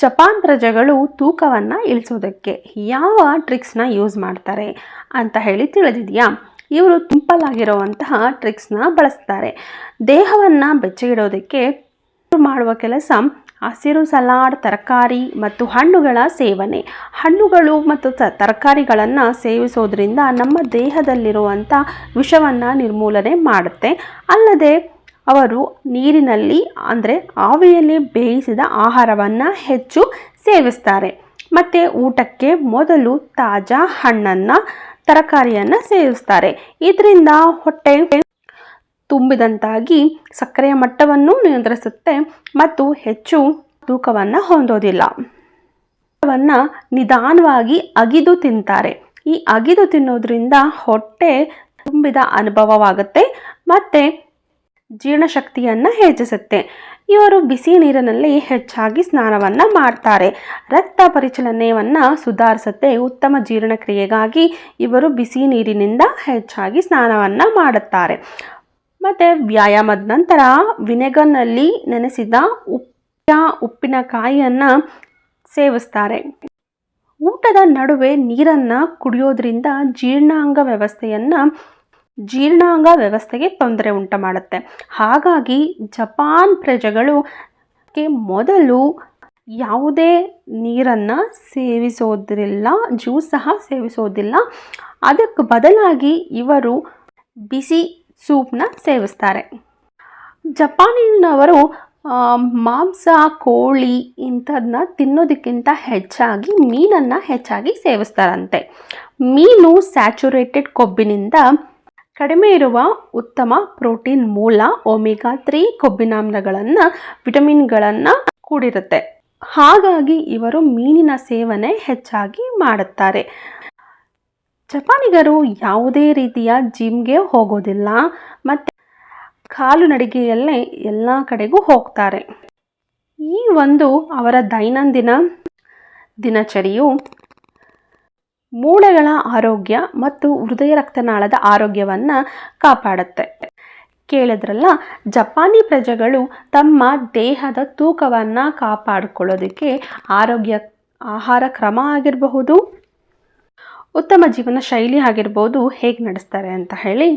Japan ಪ್ರಜೆಗಳು ತೂಕವನ್ನು ಇಳಿಸೋದಕ್ಕೆ ಯಾವ ಟ್ರಿಕ್ಸ್ನ ಯೂಸ್ ಮಾಡ್ತಾರೆ ಅಂತ ಹೇಳಿ ತಿಳಿದಿದೆಯಾ? ಇವರು ಆಗಿರುವಂತಹ ಟ್ರಿಕ್ಸ್ನ ಬಳಸ್ತಾರೆ. ದೇಹವನ್ನು ಬೆಚ್ಚಗಿಡೋದಕ್ಕೆ ಮಾಡುವ ಕೆಲಸ ಹಸಿರು ಸಲಾಡ್, ತರಕಾರಿ ಮತ್ತು ಹಣ್ಣುಗಳ ಸೇವನೆ. ಹಣ್ಣುಗಳು ಮತ್ತು ತರಕಾರಿಗಳನ್ನು ಸೇವಿಸೋದ್ರಿಂದ ನಮ್ಮ ದೇಹದಲ್ಲಿರುವಂಥ ವಿಷವನ್ನು ನಿರ್ಮೂಲನೆ ಮಾಡುತ್ತೆ. ಅಲ್ಲದೆ ಅವರು ನೀರಿನಲ್ಲಿ, ಅಂದರೆ ಆವಿಯಲ್ಲಿ ಬೇಯಿಸಿದ ಆಹಾರವನ್ನು ಹೆಚ್ಚು ಸೇವಿಸ್ತಾರೆ. ಮತ್ತು ಊಟಕ್ಕೆ ಮೊದಲು ತಾಜಾ ಹಣ್ಣನ್ನು, ತರಕಾರಿಯನ್ನು ಸೇವಿಸ್ತಾರೆ. ಇದರಿಂದ ಹೊಟ್ಟೆ ತುಂಬಿದಂತಾಗಿ ಸಕ್ಕರೆಯ ಮಟ್ಟವನ್ನು ನಿಯಂತ್ರಿಸುತ್ತೆ ಮತ್ತು ಹೆಚ್ಚು ತೂಕವನ್ನು ಹೊಂದೋದಿಲ್ಲ. ವನ್ನು ನಿಧಾನವಾಗಿ ಅಗಿದು ತಿಂತಾರೆ. ಈ ಅಗಿದು ತಿನ್ನೋದ್ರಿಂದ ಹೊಟ್ಟೆ ತುಂಬಿದ ಅನುಭವವಾಗುತ್ತೆ. ಮತ್ತು ಜೀರ್ಣಶಕ್ತಿಯನ್ನು ಹೆಚ್ಚಿಸುತ್ತೆ. ಇವರು ಬಿಸಿ ನೀರಿನಲ್ಲಿ ಹೆಚ್ಚಾಗಿ ಸ್ನಾನವನ್ನು ಮಾಡ್ತಾರೆ. ರಕ್ತ ಪರಿಚಲನೆಯನ್ನು ಸುಧಾರಿಸುತ್ತೆ. ಉತ್ತಮ ಜೀರ್ಣಕ್ರಿಯೆಗಾಗಿ ಇವರು ಬಿಸಿ ನೀರಿನಿಂದ ಹೆಚ್ಚಾಗಿ ಸ್ನಾನವನ್ನು ಮಾಡುತ್ತಾರೆ. ಮತ್ತು ವ್ಯಾಯಾಮದ ನಂತರ ವಿನೆಗರ್ನಲ್ಲಿ ನೆನೆಸಿದ ಉಪ್ಪಿನ ಉಪ್ಪಿನಕಾಯಿಯನ್ನು ಸೇವಿಸ್ತಾರೆ. ಊಟದ ನಡುವೆ ನೀರನ್ನು ಕುಡಿಯೋದ್ರಿಂದ ಜೀರ್ಣಾಂಗ ವ್ಯವಸ್ಥೆಯನ್ನು ಜೀರ್ಣಾಂಗ ವ್ಯವಸ್ಥೆಗೆ ತೊಂದರೆ ಉಂಟು ಮಾಡುತ್ತೆ ಹಾಗಾಗಿ ಜಪಾನ್ ಪ್ರಜೆಗಳು ಗೆ ಮೊದಲು ಯಾವುದೇ ನೀರನ್ನು ಸೇವಿಸೋದಿಲ್ಲ ಜ್ಯೂಸ್ ಸಹ ಸೇವಿಸೋದಿಲ್ಲ. ಅದಕ್ಕೆ ಬದಲಾಗಿ ಇವರು ಬಿಸಿ ಸೂಪ್ನ ಸೇವಿಸ್ತಾರೆ. ಜಪಾನಿನವರು ಮಾಂಸ, ಕೋಳಿ ಇಂಥದನ್ನ ತಿನ್ನೋದಕ್ಕಿಂತ ಹೆಚ್ಚಾಗಿ ಮೀನನ್ನು ಹೆಚ್ಚಾಗಿ ಸೇವಿಸ್ತಾರಂತೆ. ಮೀನು ಸ್ಯಾಚುರೇಟೆಡ್ ಕೊಬ್ಬಿನಿಂದ ಕಡಿಮೆ ಇರುವ ಉತ್ತಮ ಪ್ರೋಟೀನ್ ಮೂಲ ಒಮೆಗಾ ತ್ರೀ ಕೊಬ್ಬಿನಾಮ್ಲಗಳನ್ನು, ವಿಟಮಿನ್ಗಳನ್ನು ಕೂಡಿರುತ್ತೆ. ಹಾಗಾಗಿ ಇವರು ಮೀನಿನ ಸೇವನೆ ಹೆಚ್ಚಾಗಿ ಮಾಡುತ್ತಾರೆ. ಜಪಾನಿಗರು ಯಾವುದೇ ರೀತಿಯ ಜಿಮ್ಗೆ ಹೋಗೋದಿಲ್ಲ. ಮತ್ತು ಕಾಲು ನಡಿಗೆಯಲ್ಲೇ ಎಲ್ಲ ಕಡೆಗೂ ಹೋಗ್ತಾರೆ. ಈ ಒಂದು ಅವರ ದೈನಂದಿನ ದಿನಚರಿಯು ಮೂಳೆಗಳ ಆರೋಗ್ಯ ಮತ್ತು ಹೃದಯ ರಕ್ತನಾಳದ ಆರೋಗ್ಯವನ್ನು ಕಾಪಾಡುತ್ತೆ. ಕೇಳಿದ್ರಲ್ಲ, ಜಪಾನಿ ಪ್ರಜೆಗಳು ತಮ್ಮ ದೇಹದ ತೂಕವನ್ನು ಕಾಪಾಡಿಕೊಳ್ಳೋದಕ್ಕೆ ಆರೋಗ್ಯ, ಆಹಾರ ಕ್ರಮ ಆಗಿರಬಹುದು, ಉತ್ತಮ ಜೀವನ ಶೈಲಿ ಆಗಿರ್ಬೋದು, ಹೇಗೆ ನಡೆಸ್ತಾರೆ ಅಂತ ಹೇಳಿ.